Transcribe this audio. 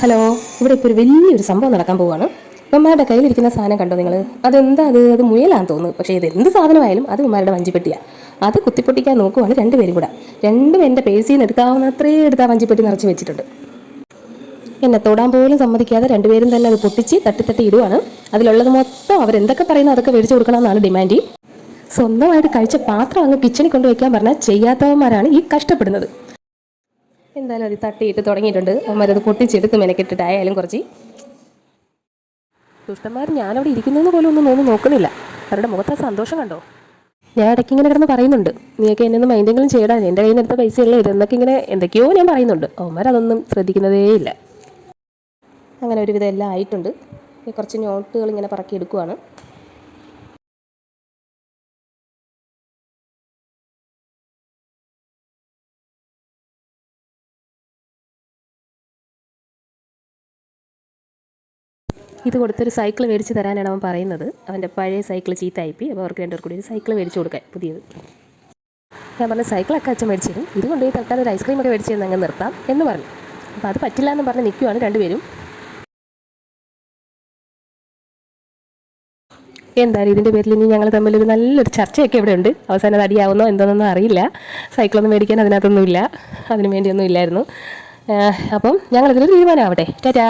Hello ഇവിടെ ഇപ്പോൾ ഒരു വലിയൊരു സംഭവം നടക്കാൻ പോവാണ്. ഉമ്മമാരുടെ കയ്യിലിരിക്കുന്ന സാധനം കണ്ടോ നിങ്ങൾ അതെന്താ അത്? അത് മുയലാന്ന് തോന്നുന്നു. പക്ഷേ ഇത് എന്ത് സാധനമായാലും അത് ഉമ്മമാരുടെ വഞ്ചിപ്പെട്ടിയാണ് അത് കുത്തിപ്പൊട്ടിക്കാൻ നോക്കുവാണ് രണ്ടുപേരും കൂടെ. രണ്ടും എന്റെ പേഴ്സിൽ നിന്ന് എടുക്കാവുന്ന അത്രയും എടുത്ത് വഞ്ചിപ്പെട്ടി നിറച്ച് വെച്ചിട്ടുണ്ട്. എന്നെ തൊടാൻ പോലും സമ്മതിക്കാതെ രണ്ടുപേരും തന്നെ അത് പൊട്ടിച്ച് തട്ടിത്തട്ടി തട്ടി ഇടുവാണ്. അതിലുള്ളത് മൊത്തം അവരെന്തൊക്കെ പറയുന്നത് അതൊക്കെ മേടിച്ചു കൊടുക്കണമെന്നാണ് ഡിമാൻഡ്. സ്വന്തമായിട്ട് കഴിച്ച പാത്രം അങ്ങ് കിച്ചണിൽ കൊണ്ടുവയ്ക്കാൻ പറഞ്ഞാൽ ചെയ്യാത്തവന്മാരാണ് ഈ കഷ്ടപ്പെടുന്നത്. എന്തായാലും അത് തട്ടിയിട്ട് തുടങ്ങിയിട്ടുണ്ട്. അവന്മാരത് പൊട്ടിച്ചെടുത്ത് മെനക്കെട്ടിട്ടായാലും കുറച്ച്. ദുഷ്ടന്മാർ ഞാനവിടെ ഇരിക്കുന്നതെന്ന് പോലും ഒന്നും തോന്നുന്നു നോക്കുന്നില്ല അവരുടെ മുഖത്ത് ആ സന്തോഷം കണ്ടോ? ഞാൻ ഇടയ്ക്ക് ഇങ്ങനെ കിടന്ന് പറയുന്നുണ്ട്. നീയൊക്കെ എന്നെ ഒന്ന് മൈൻഡെങ്കിലും ചെയ്യടാ. എന്റെ കയ്യിൽ നിന്ന് എടുത്ത പൈസയല്ലേ ഇതെന്നൊക്കെ ഇങ്ങനെ എന്തൊക്കെയോ ഞാൻ പറയുന്നുണ്ട്. അവന്മാരതൊന്നും ശ്രദ്ധിക്കുന്നതേ ഇല്ല. അങ്ങനെ ഒരുവിധം എല്ലാം ആയിട്ടുണ്ട്. കുറച്ച് നോട്ടുകൾ ഇങ്ങനെ പറക്കി എടുക്കുവാണ്. ഇത് കൊടുത്തൊരു സൈക്കിൾ മേടിച്ച് തരാനാണ് അവൻ പറയുന്നത്. അവന്റെ പഴയ സൈക്കിൾ ചീത്തായിപ്പി അപ്പോൾ അവർക്ക് രണ്ടുപേർ കൂടി ഒരു സൈക്കിൾ മേടിച്ച് കൊടുക്കാൻ പുതിയത്. ഞാൻ പറഞ്ഞ സൈക്കിളൊക്കെ അച്ഛൻ മേടിച്ചു തരും. ഇത് കൊണ്ടുപോയി തൽക്കാലം ഒരു ഐസ്ക്രീം ഒക്കെ മേടിച്ച് അങ്ങ് നിർത്താം എന്ന് പറഞ്ഞു. അപ്പോൾ അത് പറ്റില്ല എന്ന് പറഞ്ഞ് നിൽക്കുവാണ് രണ്ടുപേരും. എന്തായാലും ഇതിന്റെ പേരിൽ ഇനി ഞങ്ങൾ തമ്മിൽ ഒരു നല്ലൊരു ചർച്ചയൊക്കെ ഇവിടെ ഉണ്ട്. അവസാനം അത് അടിയാവുന്നോ എന്തോന്നൊന്നും അറിയില്ല. സൈക്കിളൊന്നും മേടിക്കാൻ അതിനകത്തൊന്നുമില്ല. അതിനു വേണ്ടിയൊന്നും ഇല്ലായിരുന്നു. അപ്പം ഞങ്ങളിതിലൊരു തീരുമാനമാവട്ടെ. ടാറ്റാ.